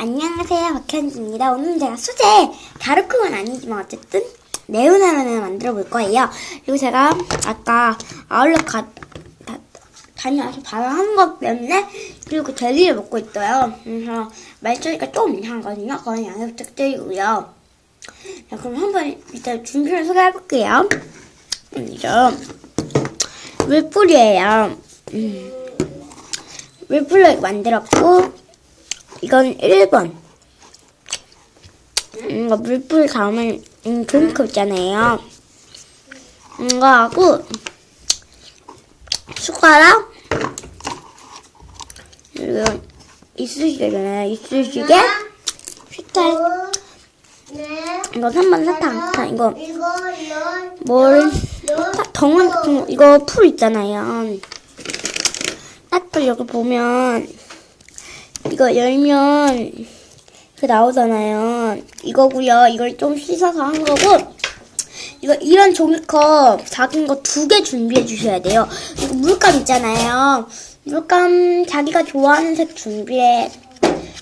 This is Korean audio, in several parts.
안녕하세요 박현지입니다. 오늘 제가 수제 가루크건 아니지만 어쨌든 네오나라는 만들어 볼 거예요. 그리고 제가 아까 아울렛 가, 다, 다녀와서 바로 한것 때문에 그리고 젤리를 먹고 있어요. 그래서 말소리가 좀 이상하거든요. 그건 양해 부탁드리고요. 자, 그럼 한번 일단 준비를 소개해 볼게요. 음, 이죠 물뿌리예요. 음, 물뿌리 만들었고 이건 1번. 음, 이거 물풀 다음에 음, 종이컵 있잖아요. 이거 하고 숟가락 그리고. 이쑤시개 휘탈 네. 이거 3번 사탕 사탕 이거 이거 이거 뭘거 이거 풀 있잖아요. 딱풀 여기 보면 이거 열면 그 나오잖아요. 이거고요. 이걸 좀 씻어서 한 거고 이거 이런 종이컵 작은 거 두 개 준비해 주셔야 돼요. 그리고 물감 있잖아요. 물감 자기가 좋아하는 색 준비해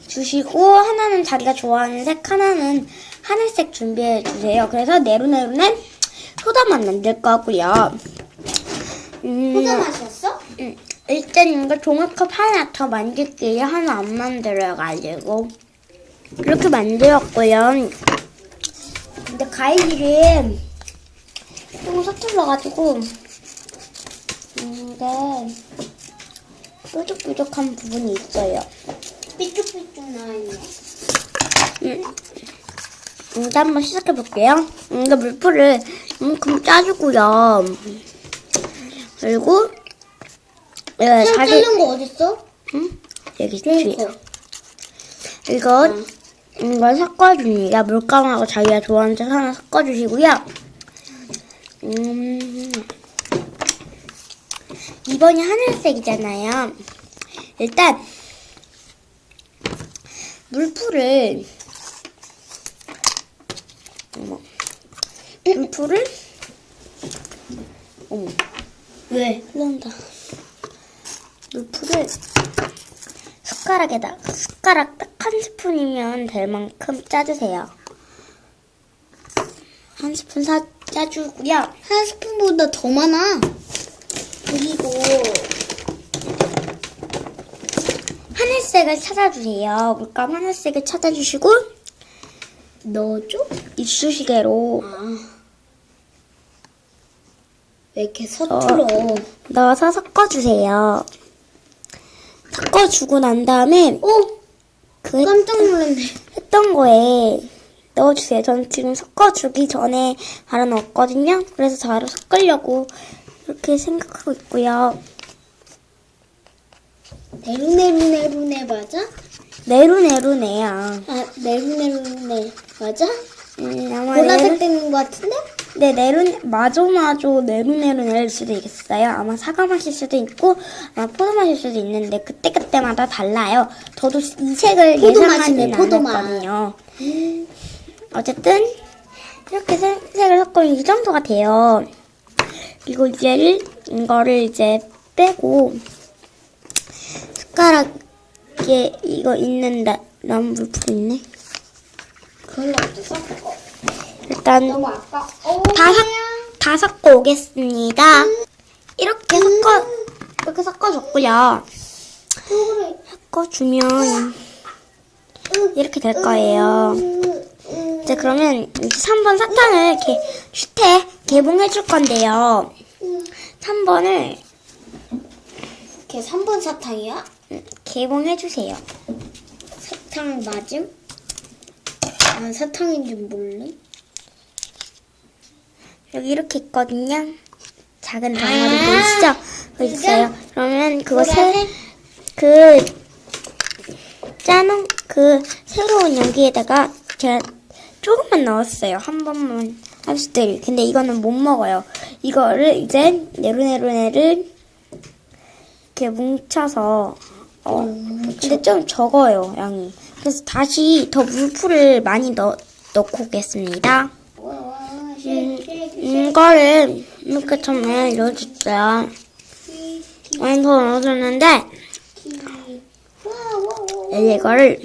주시고 하나는 자기가 좋아하는 색, 하나는 하늘색 준비해 주세요. 그래서 네로네로는 소다만 만들 거고요. 음, 소다 마셨어? 음, 일단 이거 종이컵 하나 더 만들게요. 하나 안 만들어가지고. 이렇게 만들었고요. 근데 과일이 조금 서툴러가지고, 근데 뾰족뾰족한 부분이 있어요. 삐쭉삐쭉 나있네. 음, 이제 한번 시작해볼게요. 이거 물풀을 이만큼 짜주고요. 그리고, 예, 살 자기, 자른 거 어딨어? 응? 여기 있지. 이거. 이거 이걸 섞어줍니다. 물감하고 자기가 좋아하는 색 하나 섞어주시고요. 음, 이번이 하늘색이잖아요. 일단 물풀을 어머, 물풀을 어머 왜? 흘러온다. 물풀을 숟가락에다 숟가락 딱 한 스푼이면 될 만큼 짜주세요. 한 스푼 사, 짜주고요. 한 스푼보다 더 많아. 그리고 하늘색을 찾아주세요. 물감 하늘색을 찾아주시고 넣어줘? 이쑤시개로 아. 왜 이렇게 서툴어? 넣어서 섞어주세요. 섞어주고 난 다음에 오! 그 깜짝 놀랐네. 했던 거에 넣어주세요. 저는 지금 섞어주기 전에 바로 넣었거든요. 그래서 바로 섞으려고 이렇게 생각하고 있고요. 네루네루네루네 맞아? 네루네루네요. 아, 네루네루네 맞아? 음, 아마 보라색 네루, 되는 거 같은데? 네, 네루, 마조 마조 네루네루네일 수도 있겠어요. 아마 사과 맛일 수도 있고, 아마 포도 맛일 수도 있는데, 그때 그때마다 달라요. 저도 이 포도 맛. 않았거든요. 어쨌든, 이렇게 색, 색을 섞으면 이 정도가 돼요. 그리고 이제를, 이거를 이제 빼고, 숟가락에 이거 있는데, 너무 물풀 있네. 그걸로 어디 섞어? 일단, 너무 아까 어, 다, 섞, 다 섞어 오겠습니다. 이렇게 섞어, 이렇게 섞어줬고요. 섞어주면 이렇게 될 거예요. 이제 그러면 이제 3번 사탕을 이렇게 슈테 개봉해 줄 건데요. 3번을 걔 3번 사탕이야? 개봉해 주세요. 사탕 맞음? 아 사탕인지 몰래? 여기 이렇게 있거든요. 작은 아, 덩어리 보이시죠? 그거 있어요. 그러면 그거 세, 보라색? 그 짜놓은 그 새로운 여기에다가 제가 조금만 넣었어요. 한 번만 하실 근데 이거는 못 먹어요. 이거를 이제 네로네로네를 이렇게 뭉쳐서 어 근데 좀 적어요 양이. 그래서 다시 더 물풀을 많이 넣 넣고 오겠습니다. 음, 이거를 이렇게 넣어줬어요. 많이 더 넣어줬는데 이제 이거를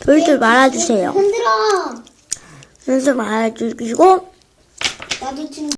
돌줄 말아주세요. 흔들어. 돌줄 말아주시고 나도 지금